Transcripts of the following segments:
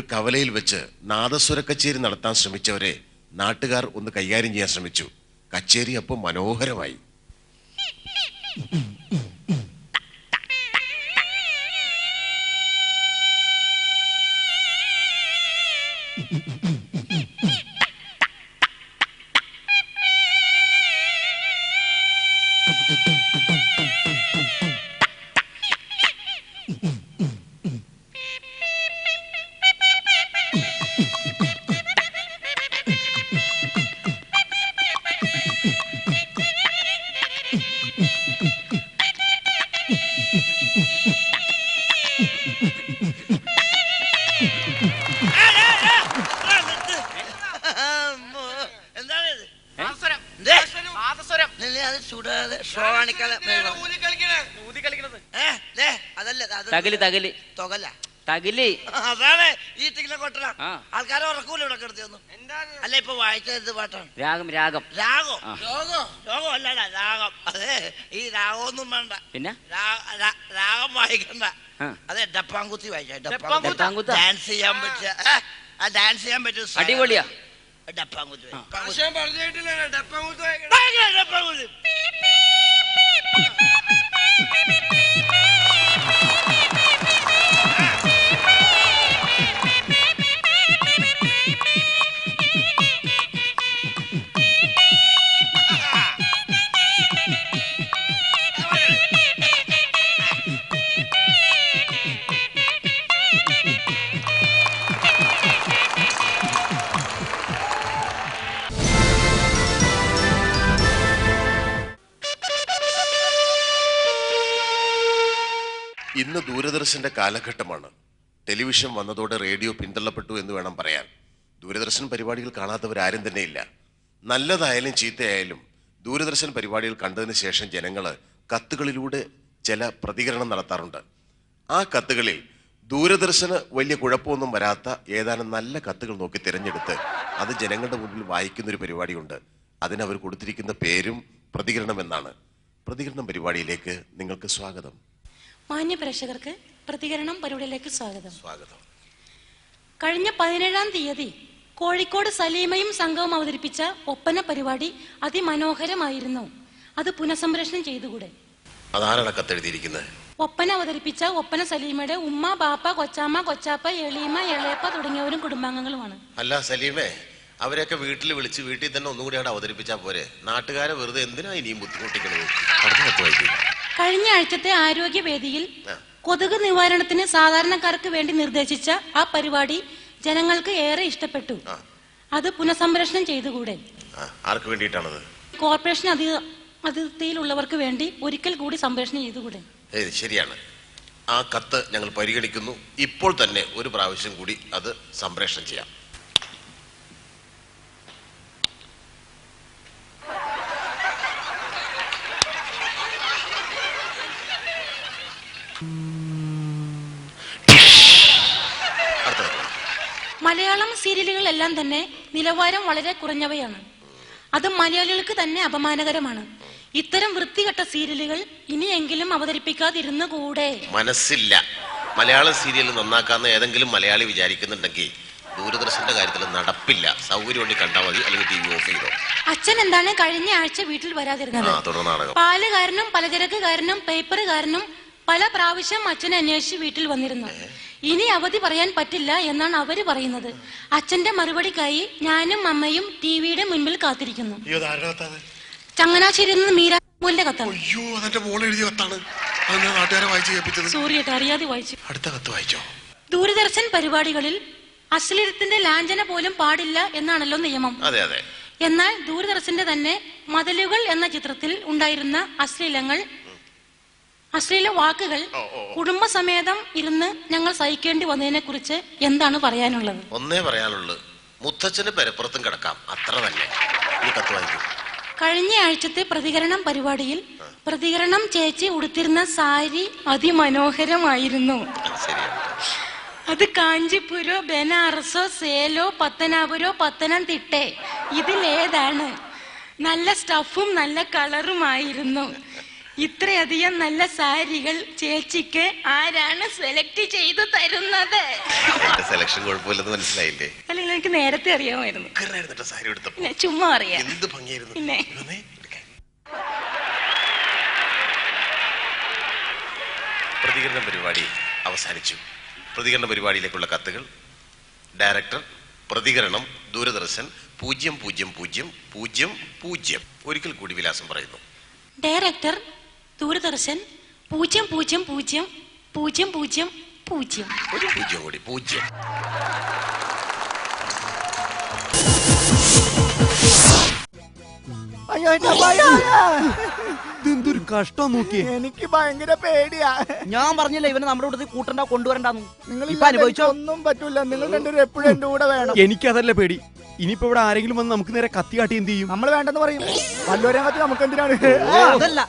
ഒരു കവലയിൽ വെച്ച് നാദസ്വര കച്ചേരി നടത്താൻ ശ്രമിച്ചവരെ നാട്ടുകാർ ഒന്ന് കൈകാര്യം ചെയ്യാൻ ശ്രമിച്ചു കച്ചേരി അപ്പോൾ മനോഹരമായി അമ്മോ. തകൽ തകൽ. തൊകല. തകൽ. അതാണ് ഈ തിക്കിലെ കൊട്ടണം. ആൾക്കാരെ ഉറക്കൂല ഇവിടെ കിടത്തിയൊന്നും അല്ല ഇപ്പൊ വായിച്ചത് പാട്ടാണ്. രാഗം രാഗം. രാഗം. രോഗോ രോഗം അല്ലടാ രാഗം. അതെ ഈ രാഗമൊന്നും വേണ്ട. പിന്നെ? രാഗം വായിക്കണ്ട. അതെ ഡപ്പാങ്കുത്തി വായിച്ച? ഡാൻസ് ചെയ്യാൻ പറ്റിയ ആ ഡാൻസ് ചെയ്യാൻ പറ്റിയ അടിപൊളിയാ. ഡപ്പാങ്കുത്തി. പറഞ്ഞിട്ടില്ല ഡപ്പാങ്കുത്തി ഡപ്പാങ്കുത്തി. ദൂരദർശന്റെ കാലഘട്ടമാണ്. ടെലിവിഷൻ വന്നതോടെ റേഡിയോ പിന്തള്ളപ്പെട്ടു എന്ന് വേണം പറയാൻ. ദൂരദർശൻ പരിപാടികൾ കാണാത്തവരാരും തന്നെയില്ല. നല്ലതായാലും ചീത്തയായാലും ദൂരദർശൻ പരിപാടികൾ കണ്ടതിന് ശേഷം ജനങ്ങൾ കത്തുകളിലൂടെ ചില പ്രതികരണം നടത്താറുണ്ട്. ആ കത്തുകളിൽ ദൂരദർശന് വലിയ കുഴപ്പമൊന്നും വരാത്ത ഏതാനും നല്ല കത്തുകൾ നോക്കി തിരഞ്ഞെടുത്ത് അത് ജനങ്ങളുടെ മുന്നിൽ വായിക്കുന്ന ഒരു പരിപാടിയുണ്ട്. അതിനവർ കൊടുത്തിരിക്കുന്ന പേരും പ്രതികരണം എന്നാണ്. പ്രതികരണം പരിപാടിയിലേക്ക് നിങ്ങൾക്ക് സ്വാഗതം. മാന്യ പ്രേക്ഷകർക്ക് പ്രതികരണം പരിപാടിയിലേക്ക് സ്വാഗതം. സ്വാഗതം. കഴിഞ്ഞ പതിനേഴാം തീയതി കോഴിക്കോട് സലീമയും സംഘവും അവതരിപ്പിച്ച ഒപ്പന പരിപാടി അതിമനോഹരമായിരുന്നു. അത് പുനഃസംപ്രേഷണം ചെയ്തുകൂടെ? അതാരാണ് കത്തെഴുതിയിരിക്കുന്നത്? ഒപ്പന അവതരിപ്പിച്ച ഒപ്പന സലീമയുടെ ഉമ്മ ബാപ്പ കൊച്ചാമ്മ കൊച്ചാപ്പ എളീമ എളയപ്പ തുടങ്ങിയവരും കുടുംബാംഗങ്ങളുമാണ്. അല്ല സലീമേ അവരെയൊക്കെ വീട്ടിൽ വിളിച്ച് വീട്ടിൽ തന്നെ ഒന്നുകൂടി അവിടെ അവതരിപ്പിച്ചാൽ പോരെ. നാട്ടുകാരെ വെറുതെ എന്തിനാ ഇനിയും ബുദ്ധിമുട്ടിക്കണത്? കഴിഞ്ഞ ആഴ്ചത്തെ ആരോഗ്യ വേദിയിൽ ആ. കൊതുക് നിവാരണത്തിന് സാധാരണക്കാർക്ക് വേണ്ടി നിർദ്ദേശിച്ച ആ പരിപാടി ജനങ്ങൾക്ക് ഏറെ ഇഷ്ടപ്പെട്ടു. അത് പുനഃസംപ്രേഷണം ചെയ്തുകൂടെ? ആർക്ക് വേണ്ടിയിട്ടാണത്? കോർപ്പറേഷൻ അധി അതിർത്തിയിലുള്ളവർക്ക് വേണ്ടി ഒരിക്കൽ കൂടി സംപ്രേഷണം ചെയ്തുകൂടെ? ശരിയാണ്. ആ കത്ത് ഞങ്ങൾ പരിഗണിക്കുന്നു. ഇപ്പോൾ തന്നെ ഒരു പ്രാവശ്യം കൂടി അത് സംപ്രേഷണം ചെയ്യാം. മലയാളം സീരിയലുകൾ എല്ലാം തന്നെ നിലവാരം വളരെ കുറഞ്ഞവയാണ്. അത് മലയാളികൾക്ക് തന്നെ അപമാനകരമാണ്. ഇത്തരം വൃത്തികെട്ട സീരിയലുകൾ ഇനിയെങ്കിലും അവതരിപ്പിക്കാതിരുന്നു കൂടെ. മനസ്സില്ല. മലയാള സീരിയൽ നന്നാക്കാന്ന് ഏതെങ്കിലും മലയാളി വിചാരിക്കുന്നുണ്ടെങ്കിൽ ദൂരദർശന്റെ കാര്യത്തിൽ നടപ്പില്ല. സൗകര്യം കണ്ടാൽ മതി അല്ലെങ്കിൽ ടി വി ഓഫ് ചെയ്തോ. അച്ഛൻ എന്താണ് കഴിഞ്ഞ ആഴ്ച വീട്ടിൽ വരാതിരുന്നത്? ആ പലചരക്ക് കാരനും പേപ്പർ കാരനും പല പ്രാവശ്യം അച്ഛനെ അന്വേഷിച്ച് വീട്ടിൽ വന്നിരുന്നു. ഇനി അവധി പറയാൻ പറ്റില്ല എന്നാണ് അവർ പറയുന്നത്. അച്ഛന്റെ മറുപടിക്കായി ഞാനും അമ്മയും ടി വിയുടെ മുൻപിൽ കാത്തിരിക്കുന്നു. ചങ്ങനാശ്ശേരിയിൽ നിന്ന് കത്താണ്. അയ്യോ അതെന്റെ മോൾ എഴുതിയ കത്താണ്. അത് ഞാൻ നാട്ടുകാരെ വായിച്ച് കേൾപ്പിച്ചത്. സോറി ഏട്ടാ അറിയാതെ വായിച്ചു. അടുത്ത കത്ത് വായിച്ചോ? ദൂരദർശൻ പരിപാടികളിൽ അശ്ലീലത്തിന്റെ ലാഞ്ചന പോലും പാടില്ല എന്നാണല്ലോ നിയമം. അതെ അതെ. എന്നാൽ ദൂരദർശന്റെ തന്നെ മതിലുകൾ എന്ന ചിത്രത്തിൽ ഉണ്ടായിരുന്ന അശ്ലീലങ്ങൾ അശ്ലീല വാക്കുകൾ. കുടുംബസമേതം ഇരുന്ന് ഞങ്ങൾ സഹിക്കേണ്ടി വന്നതിനെ കുറിച്ച് എന്താണ് പറയാനുള്ളത്? ഒന്നേ പറയാനുള്ളൂ. മുത്തച്ഛന് പെരപ്പുറത്തും കിടക്കാം. അത്ര തന്നെ. ഈ കത്ത് വായിക്കും കഴിഞ്ഞ ആഴ്ചത്തെ പ്രതികരണം പരിപാടിയിൽ പ്രതികരണം ചേച്ചി ഉടുത്തിരുന്ന സാരി അതിമനോഹരമായിരുന്നു. അത് കാഞ്ചിപുരോ ബനാറസോ സേലോ പത്തനാപുരോ പത്തനംതിട്ടെ. ഇതിലേതാണ്. നല്ല സ്റ്റഫും നല്ല കളറുമായിരുന്നു ഇത്രയധികം നല്ല സാരികൾ ചേച്ചിക്ക് ആരാണ് സെലക്ട് ചെയ്ത് തരുന്നത്? സെലക്ഷൻ കുഴപ്പമില്ലെന്ന് മനസ്സിലായില്ലേ? അല്ലെങ്കിൽ എനിക്ക് നേരത്തെ അറിയാമായിരുന്നു. സാരി എടുത്തപ്പോ? ചുമ്മാ അറിയാം എന്ത് ഭംഗിയായിരുന്നു? പിന്നെ. പ്രതികരണ പരിപാടി അവസാനിച്ചു. പ്രതികരണ പരിപാടിയിലേക്കുള്ള കത്തുകൾ. ഡയറക്ടർ പ്രതികരണം ദൂരദർശൻ പൂജ്യം പൂജ്യം പൂജ്യം പൂജ്യം പൂജ്യം. ഒരിക്കൽ കൂടി വിലാസം പറയുന്നു. ഡയറക്ടർ ദൂരദർശൻ പൂജ്യം പൂജ്യം പൂജ്യം പൂജ്യം പൂജ്യം പൂജ്യം. ഒരു പൂജ്യം കൂടി പൂജ്യം. അയ്യോ എന്റെ ഭയ ഇതെന്തൊരു കഷ്ടം നോക്കിയേ. എനിക്ക് ഭയങ്കര പേടിയാ. ഞാൻ പറഞ്ഞില്ല ഇവനെ നമ്മുടെ കൂട്ടത്തിൽ കൂട്ടണ്ട കൊണ്ടുവരണ്ടെന്ന്. നിങ്ങൾ ഇപ്പൊ അനുഭവിച്ചോ? ഒന്നും പറ്റൂല. നിങ്ങൾ രണ്ടുപേരും എപ്പോഴും എന്റെ കൂടെ വേണം. എനിക്കതല്ല പേടി. ഇനിയിപ്പോ ഇവിടെ ആരെങ്കിലും വന്ന് നമുക്ക് നേരെ കത്തി കാട്ടി എന്ത് ചെയ്യും? നമ്മൾ വേണ്ടെന്ന് പറയും. വല്ലോരെ കത്തി നമുക്ക് എന്തിനാണ്? അതല്ല.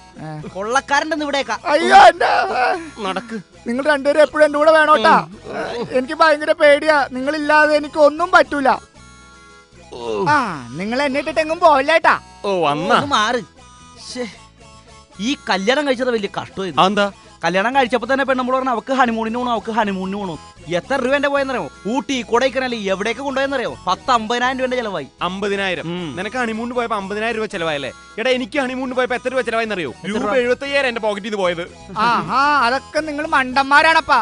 കൊള്ളക്കാരന്റെ ഇവിടേക്കാ. അയ്യോ എന്റെ നടക്ക്. നിങ്ങൾ രണ്ടുപേരും എപ്പോഴും എന്റെ കൂടെ വേണോട്ടാ. എനിക്ക് ഭയങ്കര പേടിയാ. നിങ്ങളില്ലാതെ എനിക്ക് ഒന്നും പറ്റൂല. ആ നിങ്ങൾ എന്നെ ഇട്ടിട്ട് എങ്ങും പോവില്ലേട്ടാ. ഓ വന്നാ. മാറി മാറ്. ശ്ശേ. ഈ കല്യാണം കഴിച്ചത് വലിയ കഷ്ടമായിരുന്നു. അതെന്താ? കല്യാണം കഴിച്ചപ്പോ തന്നെ പെണ്ണുമ്പോൾ പറഞ്ഞു അവക്ക് ഹണിമൂണിന് പോകണം അവക്ക് ഹണിമൂണിന് പോകണം എത്ര രൂപ എന്റെ പോയെന്നറിയോ? ഊട്ടി കൊടൈക്കനാലി എവിടേക്ക് കൊണ്ടുപോയെന്നറിയോ? പത്ത് അമ്പതിനായിരം രൂപ ചെലവായി. അമ്പതിനായിരം. നിനക്ക് ഹണിമൂണിന് പോയപ്പോ അമ്പതിനായിരം രൂപ ചെലവായല്ലേ? എടാ എനിക്ക് ഹണിമൂണിന് പോയപ്പോ എത്ര രൂപ ചെലവായി അറിയോ രൂപ? എഴുപത്തി അയ്യായിരം എന്റെ പോക്കറ്റിൽ നിന്ന് പോയത്. ആഹാ അതൊക്കെ നിങ്ങൾ മണ്ടന്മാരാണപ്പാ.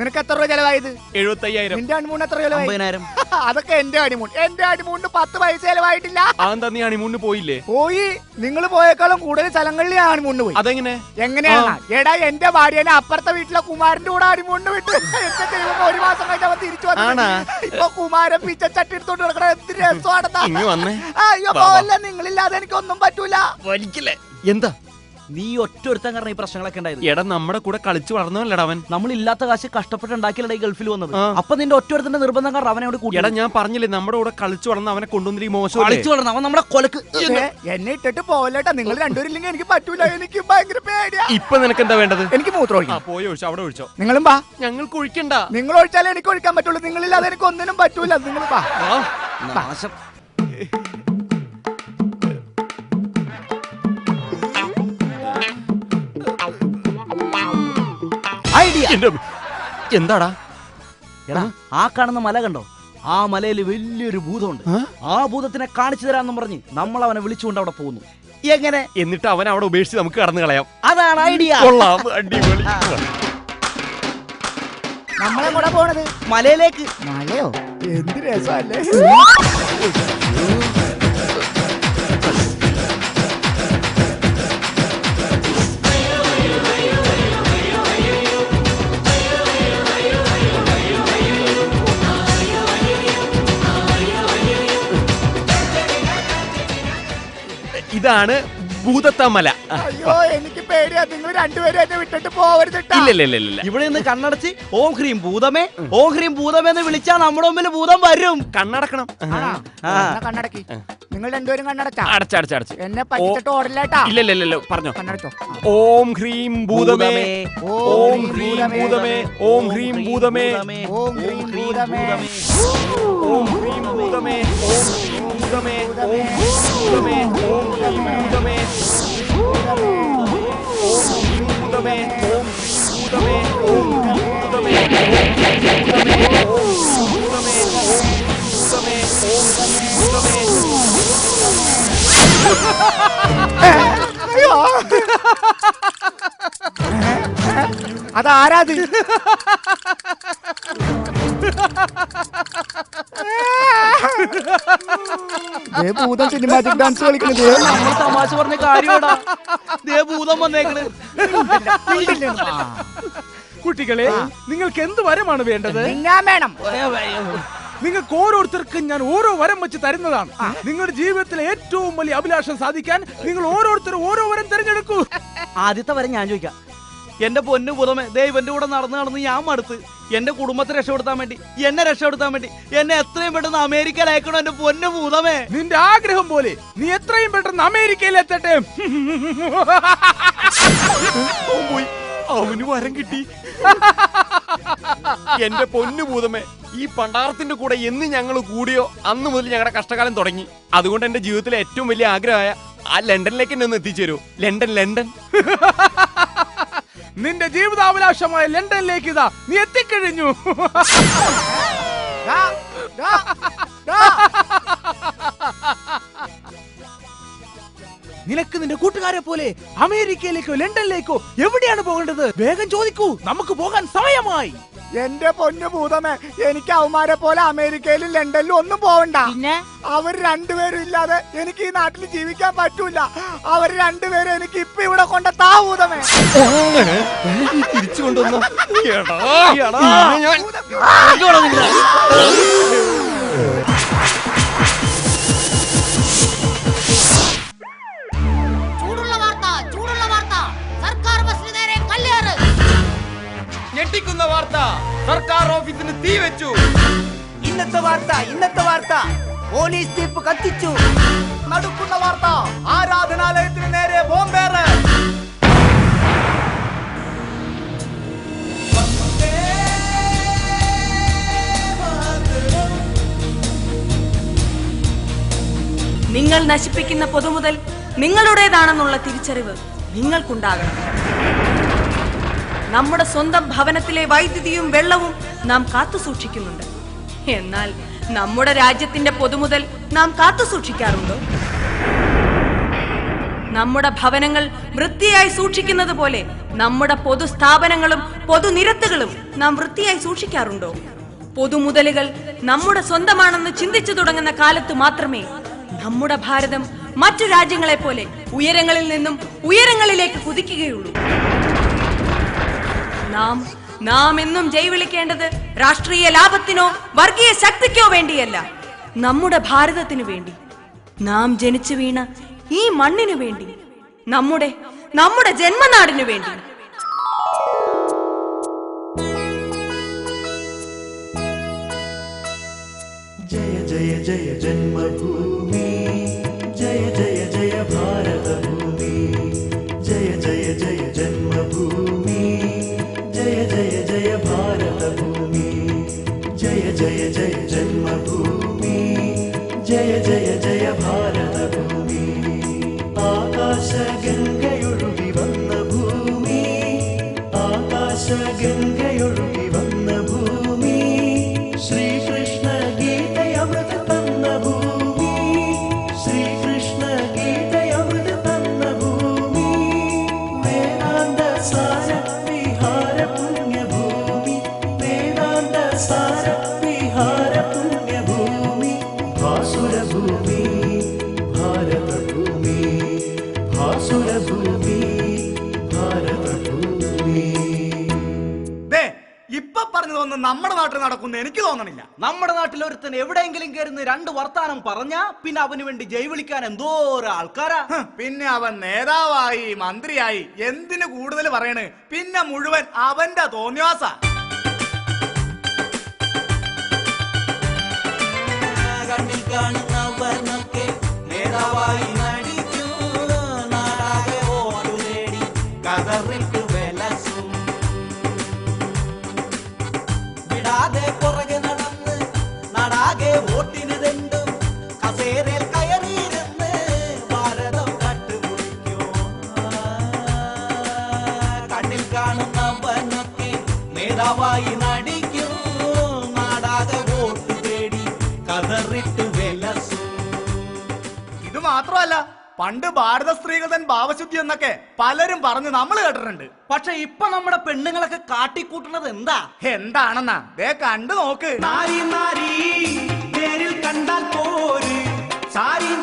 നിനക്ക് എത്ര രൂപ ചെലവായത്? എഴുപത്തി അയ്യായിരം എന്റെ ഹണിമൂൺ എത്ര ചെലവായിരം അതൊക്കെ എന്റെ ഹണിമൂൺ എന്റെ ഹണിമൂണിന് പത്ത് പൈസ ചെലവായിട്ടില്ല. അതെന്താ നീ ഹണിമൂണിന് പോയില്ലേ? പോയി. നിങ്ങൾ പോയേക്കാളും കൂടുതൽ സ്ഥലങ്ങളിൽ ഞാൻ ഹണിമൂണിന് പോയി. അതെങ്ങനെ? എങ്ങനെയാണ്? എടാ എന്റെ ഭാര്യനെ അപ്പുറത്തെ വീട്ടിലെ കുമാരന്റെ കൂടെ അടിമുണ്ട് വിട്ട് എന്റെ ദൈവം ഒരു മാസം കഴിഞ്ഞ അവൻ തിരിച്ചു ആണാ? വന്നു ഇപ്പൊ കുമാരൻ പിച്ചച്ചട്ടി എടുത്തോണ്ട് കിടക്കണ എന്ത് ഇങ്ങ് വന്നേ. അയ്യോ വാ, വാ. പോവല്ല നിങ്ങളില്ലാതെ എനിക്കൊന്നും പറ്റൂല. വലിക്കില്ലേ? എന്താ? നീ ഒറ്റ ഒരുത്തൻ കാരണം ഈ പ്രശ്നങ്ങളൊക്കെ ഉണ്ടായത്. എടാ നമ്മുടെ കൂടെ കളിച്ചു വളർന്നവല്ലടാ അവൻ. നമ്മൾ ഇല്ലാത്ത കാശ് കഷ്ടപ്പെട്ട് ഉണ്ടാക്കിയല്ലേ ഈ ഗൾഫിൽ വന്നത്. ആ. അപ്പൊ നിന്റെ ഒറ്റ ഒരുത്തന്റെ നിർബന്ധം കാരണം അവനെ അവിടെ കൂട്ടി എടാ ഞാൻ പറഞ്ഞില്ലേ നമ്മുടെ കൂടെ കളിച്ചു വളർന്ന അവനെ കൊണ്ടുവന്നിട്ട് മോശം കളിച്ചു വളർന്നു അവൻ നമ്മുടെ കൊലക്ക് ഏ, എന്നെ ഇട്ടിട്ട് പോവല്ലേട്ടാ. നിങ്ങൾ രണ്ടുപേരും ഇല്ലെങ്കിൽ എനിക്ക് പറ്റൂല. എനിക്ക് ഭയങ്കര പേടിയാ. ഇപ്പൊ നിനക്ക് എന്താ വേണ്ടത്? എനിക്ക് മൂത്രം ആ പോയി ഒഴിച്ചോ അവിടെ ഒഴിച്ചോ. നിങ്ങളും വാ. ഞങ്ങൾക്ക് ഒഴിക്കണ്ട. നിങ്ങൾ ഒഴിച്ചാലേ എനിക്ക് ഒഴിക്കാൻ പറ്റുള്ളൂ. നിങ്ങളില്ലാതെ എനിക്ക് ഒന്നിനും പറ്റൂല. നിങ്ങൾ വാ. നാശം. ഐഡിയ. എന്താടാ? എടാ ആ കാണുന്ന മല കണ്ടോ? ആ മലയിൽ വലിയൊരു ഭൂതമുണ്ട്. ആ? ഭൂതത്തിനെ കാണിച്ചു തരാന്നും പറഞ്ഞ് നമ്മൾ അവനെ വിളിച്ചുകൊണ്ട് അവിടെ പോകുന്നു. എങ്ങനെ? എന്നിട്ട് അവൻ അവിടെ ഉപേക്ഷിച്ച് നമുക്ക് കടന്നു കളയാം. അതാണ് ഐഡിയ. കൊള്ളാം അടിപൊളി. നമ്മളെ കൂടെ പോണത്? മലയിലേക്ക്. മലയോ? എന്ത് രസമല്ലേ? ഇതാണ് ഭൂതത്തമല. അയ്യോ എനിക്ക് പേടിയാ. നിങ്ങൾ രണ്ടുപേരും എന്നെ വിട്ടിട്ട് പോവരുത് ട്ടാ. ഇല്ല ഇല്ല ഇല്ല ഇവിടെ നിന്ന് കണ്ണടച്ച് ഓം ഹ്രീം ഭൂതമേ ഓം ഹ്രീം ഭൂതമേ എന്ന് വിളിച്ചാൽ നമ്മുടെ മുമ്പിൽ ഭൂതം വരും. കണ്ണടക്കണം. ആണോ? ആ. എന്നാ കണ്ണടക്കി. നിങ്ങൾ രണ്ടുപേരും കണ്ണടച്ചാ. അടച്ചടച്ചടച്ച് എന്നെ പറ്റിച്ചിട്ട് ഓടില്ലേട്ടാ ഇല്ല ഇല്ല ഇല്ല, ഇല്ല പറഞ്ഞോ. കണ്ണടച്ചോ. ഓം ഹ്രീം ഭൂതമേ ഓം ഓം ഹ്രീം ഭൂതമേ ഓം ഹ്രീം ഭൂതമേ ഓം ഹ്രീം ഭൂതമേ. ഓം ഹ്രീം ഭൂതമേ ഓം ഹ്രീം 무덤에 무덤에 무덤에 무덤에 무덤에 무덤에 무덤에 무덤에 무덤에 무덤에 무덤에 아, 나 알아들. ഭൂതം സിനിമാറ്റിക് ഡാൻസ് കളിക്കുന്നത് നമ്മൾ തമാശ പറഞ്ഞ കാര്യമാടാ. ദേ ഭൂതം വന്നേക്കണ്. കുട്ടികളെ നിങ്ങൾക്ക് എന്ത് വരമാണ് വേണ്ടത്? ഞാൻ വേണം. നിങ്ങൾക്ക് ഓരോരുത്തർക്കും ഞാൻ ഓരോ വരം വെച്ച് തരുന്നതാണ്. നിങ്ങളുടെ ജീവിതത്തിലെ ഏറ്റവും വലിയ അഭിലാഷം സാധിക്കാൻ നിങ്ങൾ ഓരോരുത്തരും ഓരോ വരം തിരഞ്ഞെടുക്കൂ. ആദ്യത്തെ വരം ഞാൻ ചോദിക്കാം. എന്റെ പൊന്നു പുറമെ ദൈവന്റെ കൂടെ നടന്നു നടന്ന് ഞാൻ മടുത്ത്. എന്റെ കുടുംബത്തെ രക്ഷപ്പെടുത്താൻ വേണ്ടി എന്നെ രക്ഷപ്പെടുത്താൻ വേണ്ടി എന്നെ എത്രയും പെട്ടെന്ന് അമേരിക്കയിൽ അയക്കണോ എന്റെ പൊന്നു ഭൂതമേ. നിന്റെ ആഗ്രഹം പോലെ നീ എത്രയും പെട്ടെന്ന് അമേരിക്കയിൽ എത്തട്ടെ പോയി അവന് വരം കിട്ടി. എന്റെ പൊന്നു ഭൂതമേ ഈ പണ്ടാറത്തിന്റെ കൂടെ എന്ന് ഞങ്ങൾ കൂടിയോ അന്ന് മുതൽ ഞങ്ങളുടെ കഷ്ടകാലം തുടങ്ങി. അതുകൊണ്ട് എന്റെ ജീവിതത്തിലെ ഏറ്റവും വലിയ ആഗ്രഹമായ ആ ലണ്ടനിലേക്ക് എന്നെ ഒന്ന് എത്തിച്ചേരൂ. London London. നിന്റെ ജീവിതാഭിലാഷമായ ലണ്ടനിലേക്ക് ഇതാ. നീ എത്തിക്കഴിഞ്ഞു. നിനക്ക് നിന്റെ കൂട്ടുകാരെ പോലെ അമേരിക്കയിലേക്കോ ലണ്ടനിലേക്കോ എവിടെയാണ് പോകേണ്ടത്? വേഗം ചോദിക്കൂ. നമുക്ക് പോകാൻ സമയമായി. എന്റെ പൊന്നു ഭൂതമേ എനിക്ക് അവന്മാരെ പോലെ അമേരിക്കയിലും ലണ്ടനിലും ഒന്നും പോവണ്ട. പിന്നെ? അവർ രണ്ടുപേരും ഇല്ലാതെ എനിക്ക് ഈ നാട്ടിൽ ജീവിക്കാൻ പറ്റൂല. അവർ രണ്ടുപേരും എനിക്ക് ഇപ്പൊ ഇവിടെ കൊണ്ട താ ഭൂതമേ. തിരിച്ചു കൊണ്ടുവന്ന? എടാ. എടാ, ഞാൻ- ഞെട്ടിക്കുന്ന വാർത്ത സർക്കാർ ഓഫീസിന് തീ വെച്ചു. ഇന്നത്തെ വാർത്ത ഇന്നത്തെ വാർത്ത. പോലീസ് ജീപ്പ് കത്തിച്ചു. നടുക്കുന്ന വാർത്ത ആരാധനാലയത്തിന് നേരെ ബോംബേറ്. നിങ്ങൾ നശിപ്പിക്കുന്ന പൊതുമുതൽ നിങ്ങളുടേതാണെന്നുള്ള തിരിച്ചറിവ് നിങ്ങൾക്കുണ്ടാകണം. നമ്മുടെ സ്വന്തം ഭവനത്തിലെ വൈദ്യുതിയും വെള്ളവും നാം കാത്തു സൂക്ഷിക്കുന്നുണ്ട്. എന്നാൽ നമ്മുടെ രാജ്യത്തിന്റെ പൊതുമുതൽ നാം കാത്തു സൂക്ഷിക്കാറുണ്ടോ? നമ്മുടെ ഭവനങ്ങൾ വൃത്തിയായി സൂക്ഷിക്കുന്നത് പോലെ നമ്മുടെ പൊതുസ്ഥാപനങ്ങളും പൊതുനിരത്തുകളും നാം വൃത്തിയായി സൂക്ഷിക്കാറുണ്ടോ? പൊതുമുതലുകൾ നമ്മുടെ സ്വന്തമാണെന്ന് ചിന്തിച്ചു തുടങ്ങുന്ന കാലത്ത് മാത്രമേ നമ്മുടെ ഭാരതം മറ്റു രാജ്യങ്ങളെ പോലെ ഉയരങ്ങളിൽ നിന്നും ഉയരങ്ങളിലേക്ക് കുതിക്കുകയുള്ളൂ. നാം നാം എന്നും ജയ് വിളിക്കേണ്ടത് രാഷ്ട്രീയ ലാഭത്തിനോ വർഗീയ ശക്തിക്കോ വേണ്ടിയല്ല. നമ്മുടെ ഭാരതത്തിനു വേണ്ടി. നാം ജനിച്ചു വീണ ഈ മണ്ണിനു വേണ്ടി. നമ്മുടെ നമ്മുടെ ജന്മനാടിനു വേണ്ടി. ജയ ജയ ജയ ജന്മഭൂ भारतभूमि। जय जय जय जन्मभूमि। जय जय जय भारतभूमि। भूमि आकाशगङ्गयोम भूमि आकाशगङ्गै നാട്ടിൽ എവിടെയെങ്കിലും കയറുന്ന രണ്ട് വർത്താനം പറഞ്ഞാ പിന്നെ അവന് വേണ്ടി ജയ് വിളിക്കാൻ എന്തോ ആൾക്കാരാ. ഹ്, പിന്നെ അവൻ നേതാവായി മന്ത്രിയായി എന്തിനു കൂടുതൽ പറയണ്? പിന്നെ മുഴുവൻ അവന്റെ തോന്നിയാസ പണ്ട് ഭാരത സ്ത്രീകൾ തൻ ഭാവശുദ്ധി എന്നൊക്കെ പലരും പറഞ്ഞ് നമ്മൾ കേട്ടിട്ടുണ്ട്. പക്ഷെ ഇപ്പൊ നമ്മുടെ പെണ്ണുങ്ങളൊക്കെ കാട്ടിക്കൂട്ടുന്നത് എന്താ? എന്താണെന്നാ? ദേ കണ്ടു നോക്ക്. നാരി നാരി നേരിൽ കണ്ടാൽ പോര്. സാരിയും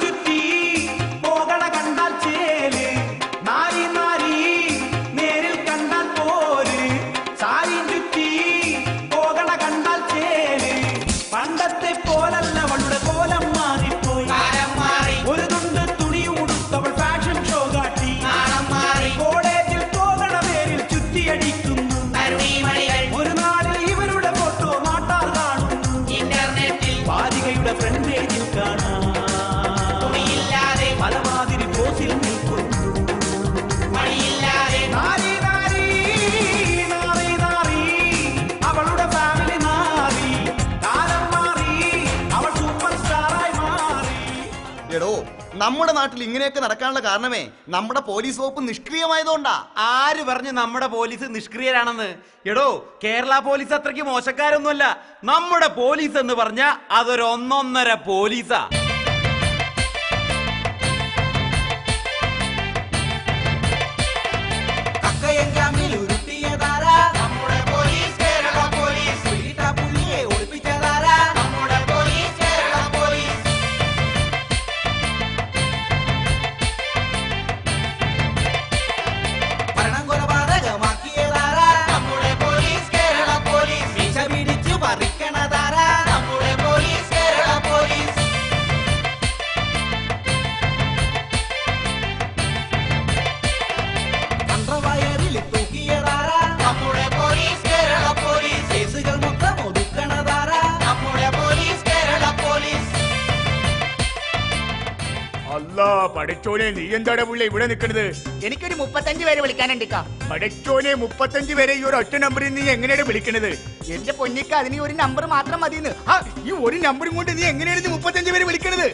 നമ്മുടെ നാട്ടിൽ ഇങ്ങനെയൊക്കെ നടക്കാനുള്ള കാരണമേ നമ്മുടെ പോലീസ് വകുപ്പ് നിഷ്ക്രിയമായതുകൊണ്ടാ. ആര് പറഞ്ഞു നമ്മുടെ പോലീസ് നിഷ്ക്രിയരാണെന്ന്? എടോ കേരള പോലീസ് അത്രയ്ക്ക് മോശക്കാരൊന്നുമല്ല. നമ്മുടെ പോലീസ് എന്ന് പറഞ്ഞ അതൊരു ഒന്നൊന്നര പോലീസാ. എന്താടാ പുള്ളി ഇവിടെ നിൽക്കണത് എനിക്കൊരു മുപ്പത്തഞ്ച് പേരെ വിളിക്കാനുണ്ട്. പടച്ചോനെ മുപ്പത്തഞ്ച് പേരെ ഈ ഒരു ഒറ്റ നമ്പറിൽ നീ എങ്ങനെയാണ് വിളിക്കണത്? എന്റെ പൊന്നിക്ക അതിന് ഒരു നമ്പർ മാത്രം മതിന്ന് ആ, ഈ ഒരു നമ്പറും കൊണ്ട് നീ എങ്ങനെയാണ് നീ മുപ്പത്തഞ്ച് പേര് വിളിക്കണത്?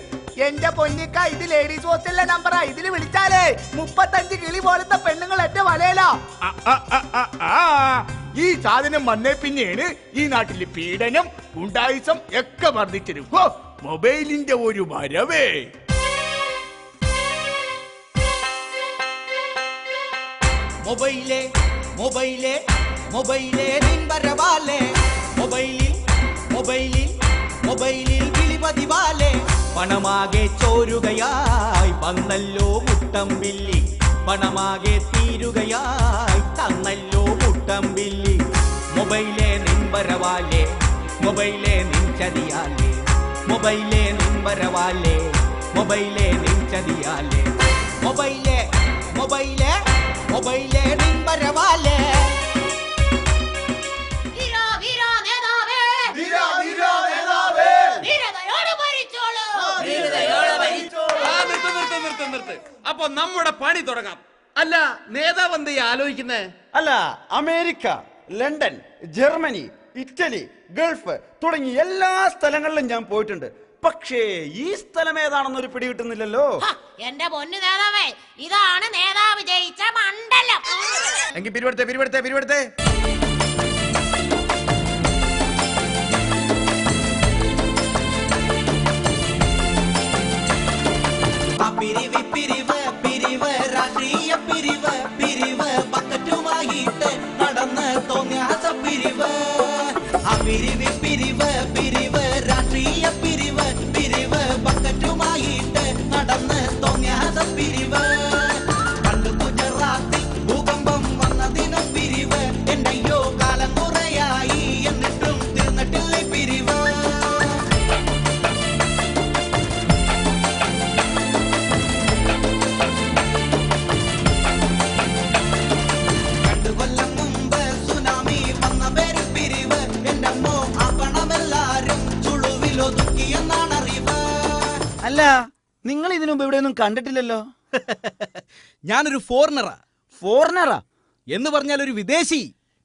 എന്റെ പൊന്നിക്ക ഇത് ലേഡീസ് ഹോസ്റ്റലിലെ നമ്പറാ ഇതിൽ വിളിച്ചാലേ മുപ്പത്തഞ്ച് കിളി പോലത്തെ പെണ്ണുങ്ങൾ എന്റെ വലയിലാ. ഈ സാധനം വന്നേ പിന്നെയാണ് ഈ നാട്ടിൽ പീഡനം ഗുണ്ടായിസം ഒക്കെ വർദ്ധിച്ചിരിക്കോ. മൊബൈലിന്റെ ഒരു വരവേ. മൊബൈലേ മൊബൈലേ മൊബൈലേ നിൻവരവാലേ. മൊബൈലിൽ മൊബൈലിൽ മൊബൈലിൽ കിളിപതിവാലേ. പണമാകെ ചോരുകയായി വന്നല്ലോ മുട്ടം ബില്ലി പണമാകെ തീരുകയായി തന്നല്ലോ മുട്ടം ബില്ലി മൊബൈലേ നിൻവരവാലേ. മൊബൈലേ നിൻചതിയാലേ. മൊബൈലേ നിൻവരവാലേ. മൊബൈലേ നിൻചതിയാലേ. മൊബൈലേ മൊബൈലേ മൊബൈലേ നിർത്ത്. അപ്പൊ നമ്മുടെ പണി തുടങ്ങാം. അല്ല നേതാവ് എന്ത് ആലോചിക്കുന്നത് ആലോചിക്കുന്നേ? അല്ല America London Germany Italy Gulf തുടങ്ങി എല്ലാ സ്ഥലങ്ങളിലും ഞാൻ പോയിട്ടുണ്ട്. പക്ഷേ ഈ സ്ഥലം ഏതാണെന്നൊരു പിടി കിട്ടുന്നില്ലല്ലോ. എന്റെ പൊന്നു നേതാവേ ഇതാണ് നേതാവ് ജയിച്ച മണ്ഡലം. എങ്കിൽ പിരിവെടുത്തേ പിരിവെടുത്തേ പിരിവെടുത്തേ. പിരിവ് പിരിവ് പിരിവ് രാഷ്ട്രീയ പിരിവ് പിരിവ് ബക്കറ്റുമായിട്ട് നടന്ന് തോന്നിയാസ പിരിവ്. ആ പിരിവ് പിരിവ് ഇവിടെയൊന്നും കണ്ടിട്ടില്ലല്ലോ. ഞാനൊരു ഫോറിനറാ. ഫോറിനറാ? എന്ന് പറഞ്ഞാൽ ഒരു വിദേശി.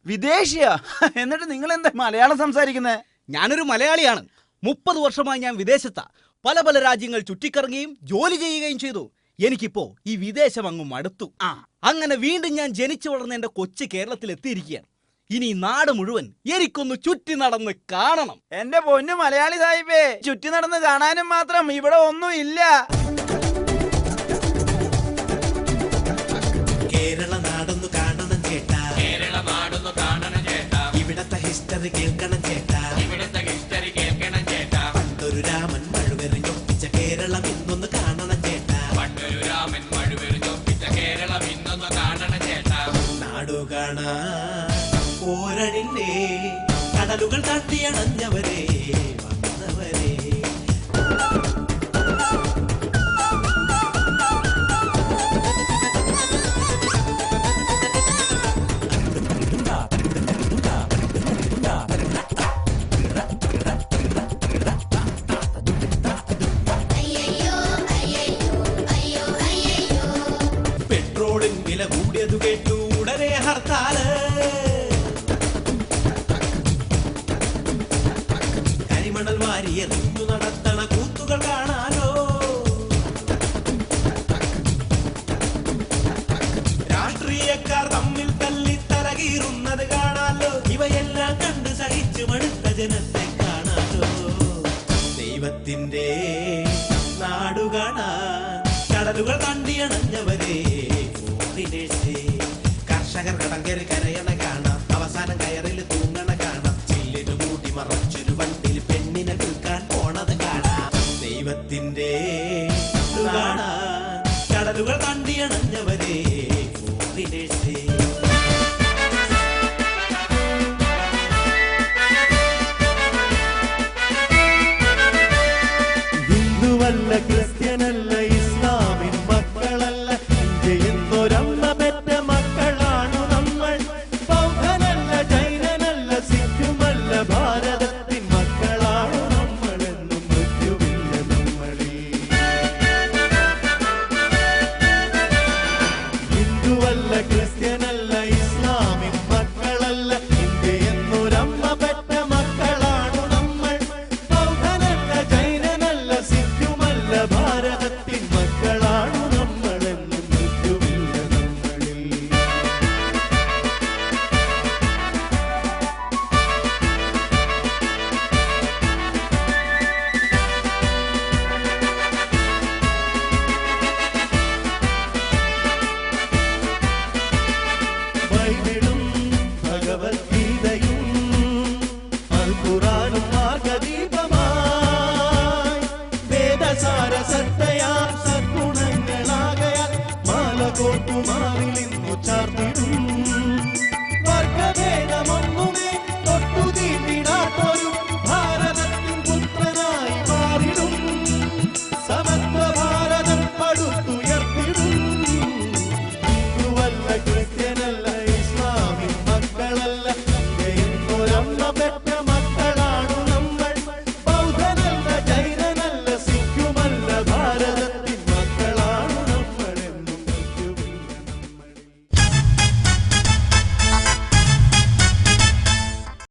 വിദേശിയാ? എന്നിട്ട് നിങ്ങൾ എന്താ മലയാളം സംസാരിക്കുന്നത് ഞാനൊരു മലയാളിയാണ്. മുപ്പത് വർഷമായി ഞാൻ വിദേശത്താ. പല പല രാജ്യങ്ങൾ ചുറ്റിക്കറങ്ങുകയും ജോലി ചെയ്യുകയും ചെയ്തു. എനിക്കിപ്പോ ഈ വിദേശം അങ്ങ് മടുത്തു ആ. അങ്ങനെ വീണ്ടും ഞാൻ ജനിച്ചു വളർന്ന എന്റെ കൊച്ചു കേരളത്തിൽ എത്തിയിരിക്കുകയാണ്. ഇനി നാട് മുഴുവൻ എനിക്കൊന്ന് ചുറ്റി നടന്ന് കാണണം. എന്റെ പൊന്നു മലയാളി സാഹിബേ ചുറ്റി നടന്ന് കാണാനും മാത്രം ഇവിടെ ഒന്നും ഇല്ല. ഹിസ്റ്ററി കേൾക്കണം ചേട്ടാ. ഇവിടത്തെ ഹിസ്റ്ററി കേൾക്കണം ചേട്ടാ. പണ്ടൊരു രാമൻ മഴുവെറിഞ്ഞൊപ്പിച്ച കേരളം ഇന്നൊന്ന് കാണണം ചേട്ടാ. പണ്ടൊരു രാമൻ മഴുവെറിഞ്ഞൊപ്പിച്ച കേരളം ഇന്നൊന്ന് കാണണം ചേട്ടാ. നാടു കാണാ പോരണില്ലേ? കടലുകൾ താണ്ടിയണഞ്ഞവരെ കടം കയറി കരയണ കാണാം. അവസാനം കയറിൽ തൂങ്ങണ